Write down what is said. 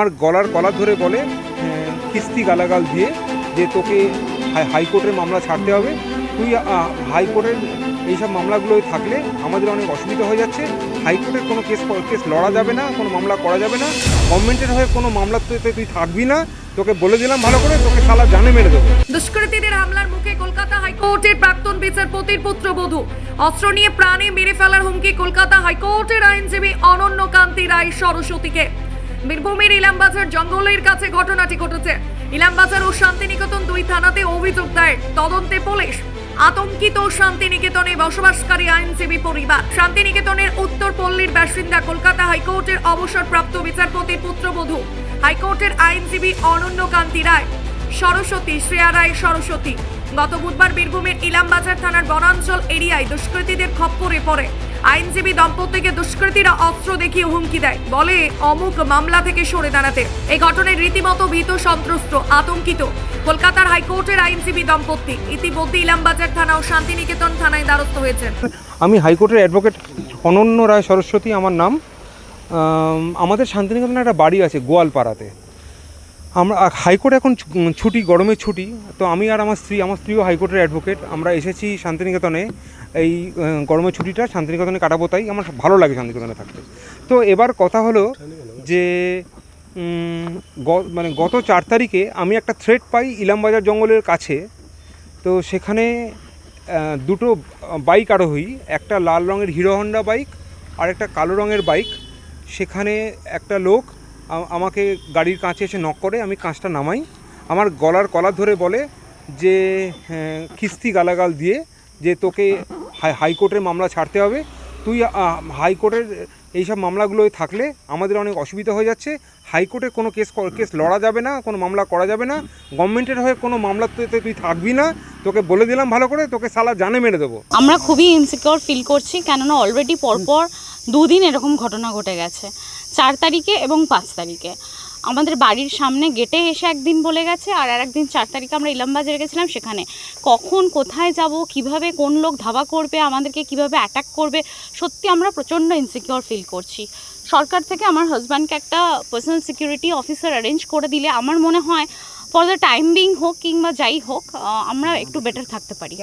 আমার গলার কলা ধরে বলে কিস্তি গালাগাল দিয়ে যে তোকে হাই- হাইকোর্টের মামলা ছাড়তে হবে, তুই হাইকোর্টের এইসব মামলাগুলোই থাকলে আমাদের অনেক অসুবিধা হয়ে যাচ্ছে। হাইকোর্টের কোনো কেস কেস লড়া যাবে না, কোনো মামলা করা যাবে না। গভর্নমেন্টের হয়ে কোনো মামলা তুই থাকবি না। তোকে বলে দিলাম ভালো করে, তোকে সালা জানে মেরে দেবো। দুষ্কৃতীদের হামলার মুখে কলকাতা হাইকোর্টের প্রাক্তন বিচারপতির পুত্রবধূ অস্ত্র নিয়ে প্রাণে মেরে ফেলার হুমকি কলকাতা হাইকোর্টের আইনজীবী অনন্য কান্তি রায় সরস্বতীকে। বীরভূমের ইলামবাজার জঙ্গলের কাছে ঘটনাটি ঘটেছে। ইলামবাজার ও শান্তিনিকেতন দুই থানাতে অভিযোগ দেয় তদন্তে পুলিশ আতঙ্কিত শান্তিনিকেতনে বসবাসকারী আইনজীবী পরিবার। শান্তিনিকেতনের উত্তর পল্লীর বাসিন্দা কলকাতা হাইকোর্টের অবসরপ্রাপ্ত বিচারপতির পুত্রবধূ। হাইকোর্টের আইনজীবী অনন্য কান্তি রায়। সরস্বতী শ্রেয়া রায় সরস্বতী। গত বুধবার বীরভূমের ইলামবাজার থানার বনাঞ্চল এরিয়ায় দুষ্কৃতীদের খপ্পরে পড়ে। আইনজীবী দম্পতিকে দুষ্কৃতীরা অস্ত্র দেখিয়ে হুমকি দেয়। বলে অমুক মামলা থেকে সরে দাঁড়াতে। এই ঘটনায় রীতিমতো ভীত সন্ত্রস্ত, আতঙ্কিত কলকাতার হাইকোর্টের আইনজীবী দম্পতি। ইতিমধ্যে ইলামবাজার থানা ও শান্তিনিকেতন থানায় দ্বারস্থ হয়েছেন। আমি হাইকোর্টের অ্যাডভোকেট অনন্য রায় সরস্বতী, আমার নাম। আমাদের শান্তিনিকেতনে একটা বাড়ি আছে গোয়ালপাড়াতে। আমরা হাইকোর্ট এখন ছুটি, গরমের ছুটি, তো আমি আর আমার স্ত্রী, আমার স্ত্রীও হাইকোর্টের অ্যাডভোকেট আমরা এসেছি শান্তিনিকেতনে, এই গরমের ছুটিটা শান্তিনিকেতনে কাটাবো, তাই আমার ভালো লাগে শান্তিনিকেতনে থাকতে। তো এবার কথা হলো যে মানে গত চার তারিখে আমি একটা থ্রেড পাই ইলামবাজার জঙ্গলের কাছে, তো সেখানে দুটো বাইক আরোহী একটা লাল রঙের হিরো হন্ডা বাইক আর একটা কালো রঙের বাইক সেখানে একটা লোক আমাকে গাড়ির কাছে এসে নক করে আমি কাঁচটা নামাই। আমার গলার কলা ধরে বলে যে হ্যাঁ, কিস্তি গালাগাল দিয়ে যে তোকে হাই- হাইকোর্টের মামলা ছাড়তে হবে। তুই হাইকোর্টের এইসব মামলাগুলোই থাকলে আমাদের অনেক অসুবিধা হয়ে যাচ্ছে। হাইকোর্টের কোনো কেস কেস লড়া যাবে না কোনো মামলা করা যাবে না। গভর্নমেন্টের হয়ে কোনো মামলা তুই- তুই থাকবি না। তোকে বলে দিলাম ভালো করে তোকে সালা জানে মেরে দেবো। আমরা খুবই ইনসিকিওর ফিল করছি কেননা অলরেডি পরপর দুদিন এরকম ঘটনা ঘটে গেছে। চার তারিখে এবং পাঁচ তারিখে। আমাদের বাড়ির সামনে গেটে এসে একদিন বলে গেছে আর আর একদিন চার তারিখে আমরা ইলামবাজারে গেছিলাম সেখানে কখন কোথায় যাব কীভাবে কোন লোক ধাবা করবে আমাদেরকে কীভাবে অ্যাটাক করবে সত্যি আমরা প্রচণ্ড ইনসিকিওর ফিল করছি। সরকার থেকে আমার হাজব্যান্ডকে একটা পার্সোনাল সিকিউরিটি অফিসার অ্যারেঞ্জ করে দিলে আমার মনে হয় ফর দ্য টাইম বিং হোক কিংবা যাই হোক আমরা একটু বেটার থাকতে পারি।